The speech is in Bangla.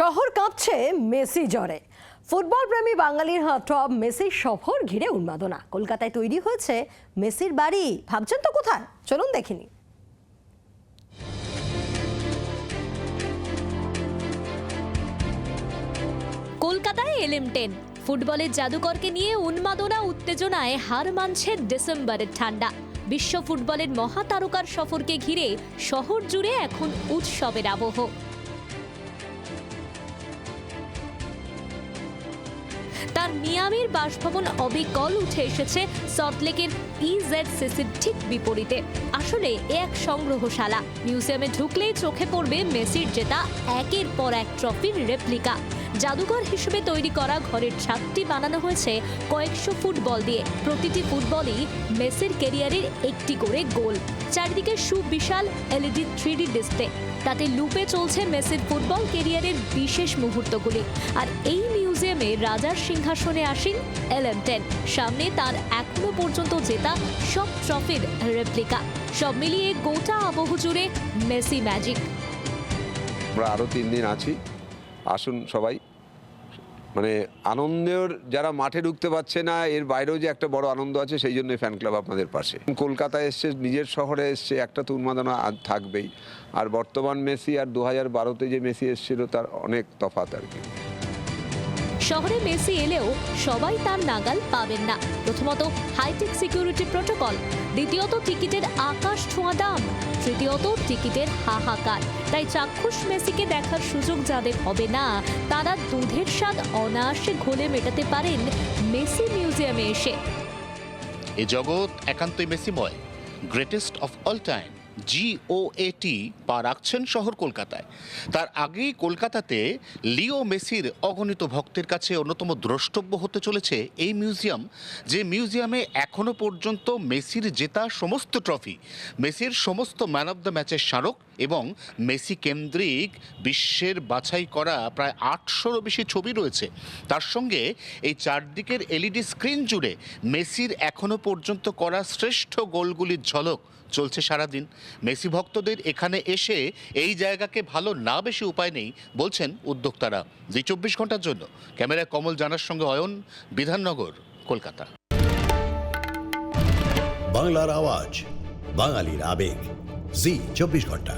শহর কাঁপছে মেসি জ্বরে। ফুটবল প্রেমী বাঙালির টপ মেসির সফর ঘিরে উন্মাদনা। কলকাতায় তৈরি হয়েছে মেসির বাড়ি। ভাবছেন তো কোথায়? চলুন দেখিনি কলকাতায় এলএম টেন। ফুটবলের জাদুকরকে নিয়ে উন্মাদনা, উত্তেজনায় হার মানছে ডিসেম্বরের ঠান্ডা। বিশ্ব ফুটবলের মহাতারকার সফরকে ঘিরে শহর জুড়ে এখন উৎসবের আবহ। তার মিয়ামির বাসভবন অবিকল উঠে এসেছে সল্টলেকের ইজেড সিসির ঠিক বিপরীতে। আসলে এক সংগ্রহশালা। মিউজিয়ামে ঢুকলেই চোখে পড়বে মেসির জেতা একের পর এক ট্রফির রেপ্লিকা। জাদুঘর হিসেবে তৈরি করা ঘরের ছাদটি বানানো হয়েছে কয়েকশো ফুটবল দিয়ে। প্রতিটি ফুটবলই মেসির ক্যারিয়ারের একটি করে গোল। চারিদিকে সুবিশাল এলইডি থ্রিডি ডিসপ্লে। তাতে লুপে চলছে মেসির ফুটবল ক্যারিয়ারের বিশেষ মুহূর্তগুলি। আর এই মিউজিয়ামে রাজার সিংহাসনে আসেন এলএম টেন। সামনে তার এখনও পর্যন্ত জেতা সব ট্রফির রেপ্লিকা। সব মিলিয়ে গোটা আবহ জুড়ে মেসি ম্যাজিক। আমরা আরও তিন দিন আছি। আসুন সবাই। মানে আনন্দের যারা মাঠে ঢুকতে পারছে না, এর বাইরেও যে একটা বড় আনন্দ আছে, সেই জন্য ফ্যান ক্লাব আপনাদের পাশে। কলকাতায় এসছে, নিজের শহরে এসছে, একটা তো উন্মাদনা থাকবেই। আর বর্তমান মেসি আর দু হাজার বারোতে যে মেসি এসেছিল, তার অনেক তফাৎ আর কি। শহরে মেসি এলেও সবাই তার নাগাল পাবেন না। প্রথমত হাইটেক সিকিউরিটি প্রোটোকল, দ্বিতীয়ত টিকিটের আকাশ ছোঁয়া দাম, তৃতীয়ত টিকিটের হাহাকার। তাই চাক্ষুষ মেসিকে দেখার সুযোগ যাদের হবে না, তারা দুধের স্বাদ অনায়াসে ঘোলে মেটাতে পারেন মেসি মিউজিয়ামে এসে। এ জগৎ একান্তই মেসিময় greatest of all time GOAT পা রাখছেন শহর কলকাতায়। তার আগেই কলকাতাতে লিও মেসির অগণিত ভক্তের কাছে অন্যতম দ্রষ্টব্য হতে চলেছে এই মিউজিয়াম, যে মিউজিয়ামে এখনও পর্যন্ত মেসির জেতা সমস্ত ট্রফি, মেসির সমস্ত ম্যান অব দ্য ম্যাচের স্মারক এবং মেসি কেন্দ্রিক বিশ্বের বাছাই করা প্রায় আটশোরও বেশি ছবি রয়েছে। তার সঙ্গে এই চারদিকের এলইডি স্ক্রিন জুড়ে মেসির এখনও পর্যন্ত করা শ্রেষ্ঠ গোলগুলির ঝলক চলছে সারাদিন। মেসি ভক্তদের এখানে এসে এই জায়গাকে ভালো না বেশি উপায় নেই বলছেন উদ্যোক্তারা। জি চব্বিশ ঘণ্টার জন্য। ক্যামেরায় কমল জানার সঙ্গে অয়ন, বিধাননগর, কলকাতা। বাংলার আওয়াজ, বাঙালির আবেগ। জি চব্বিশ ঘণ্টা।